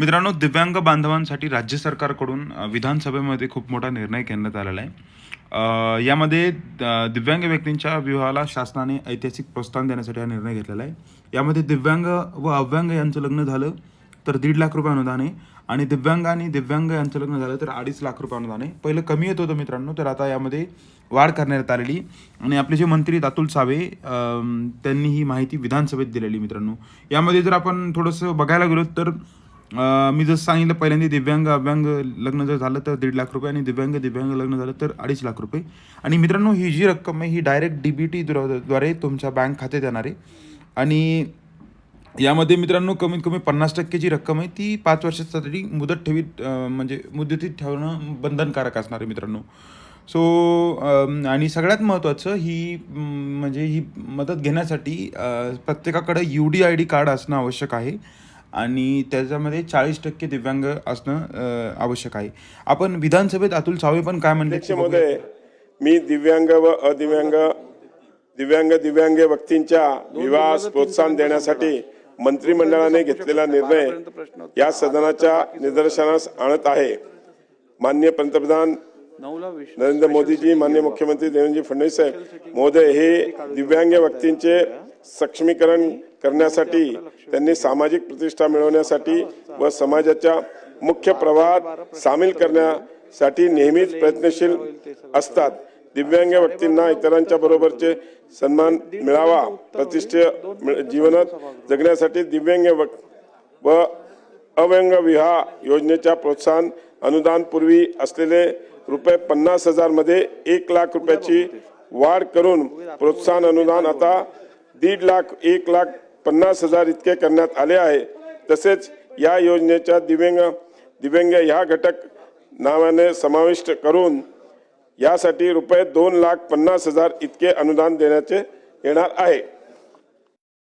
मित्रांनो दिव्यांग बांधवांसाठी राज्य सरकारकडून विधानसभेमध्ये खूप मोठा निर्णय घेण्यात आलेला आहे. यामध्ये दिव्यांग व्यक्तींच्या विवाहाला शासनाने ऐतिहासिक प्रोत्साहन देण्यासाठी हा निर्णय घेतलेला आहे. यामध्ये दिव्यांग व अव्यांग यांचं लग्न झालं तर दीड लाख रुपये अनुदान आहे आणि दिव्यांग आणि दिव्यांग यांचं लग्न झालं तर अडीच लाख रुपये अनुदान आहे. पहिलं कमी येत होतं मित्रांनो तर आता यामध्ये वाढ करण्यात आलेली आणि आपले जे मंत्री अतुल सावे त्यांनी ही माहिती विधानसभेत दिलेली मित्रांनो. यामध्ये जर आपण थोडंसं बघायला गेलो तर मी जसं सांगितलं पहिल्यांदा दिव्यांग अव्यांग लग्न जर झालं तर दीड लाख रुपये आणि दिव्यांग दिव्यांग लग्न झालं तर अडीच लाख रुपये. आणि मित्रांनो ही जी रक्कम आहे ही डायरेक्ट डी बी टी द्वारे तुमच्या बँक खात्यात येणार आहे. आणि यामध्ये मित्रांनो कमीत कमी पन्नास टक्के जी रक्कम आहे ती पाच वर्षासाठी मुदत ठेवीत म्हणजे मुदतीत ठेवणं बंधनकारक असणार आहे मित्रांनो. सो आणि सगळ्यात महत्त्वाचं ही म्हणजे ही मदत घेण्यासाठी प्रत्येकाकडे U D I D card असणं आवश्यक आहे. आणि त्याच्यामध्ये चाळीस टक्के दिव्यांग असणं आवश्यक आहे. आपण विधानसभेत अतुल सावे पण काय म्हणले मी दिव्यांग व अदिव्यांग दिव्यांग दिव्यांग व्यक्तींच्या विवाहास प्रोत्साहन देण्यासाठी मंत्रिमंडळाने घेतलेला निर्णय या सदनाच्या निदर्शनास आणत आहे. मान्य पंतप्रधान नरेंद्र मोदीजी मान्य मुख्यमंत्री देवेंद्रजी फडणवीस साहेब महोदय हे दिव्यांग व्यक्तींचे सक्षमीकरण करण्यासाठी त्यांनी सामाजिक प्रतिष्ठा मिळवण्यासाठी व समाजाच्या मुख्य प्रवाहात सामील करण्यासाठी नेहमीच प्रयत्नशील असतात. दिव्यांग व्यक्तींना इतरांच्या बरोबरचे सन्मान मिळावा प्रतिष्ठे मिळ- जीवनात जगण्यासाठी दिव्यांग व अव्यंग विवाह योजनेच्या प्रोत्साहन अनुदान पूर्वी असलेले रुपये पन्नास हजारमध्ये एक लाख रुपयाची वाढ करून प्रोत्साहन अनुदान आता दीड लाख एक लाख पन्नास हजार इतके करण्यात आले आहे. तसेच या योजनेच्या दिव्यांग दिव्यांग ह्या घटक नावाने समाविष्ट करून यासाठी रुपये दोन लाख पन्नास हजार इतके अनुदान देण्याचे येणार आहे.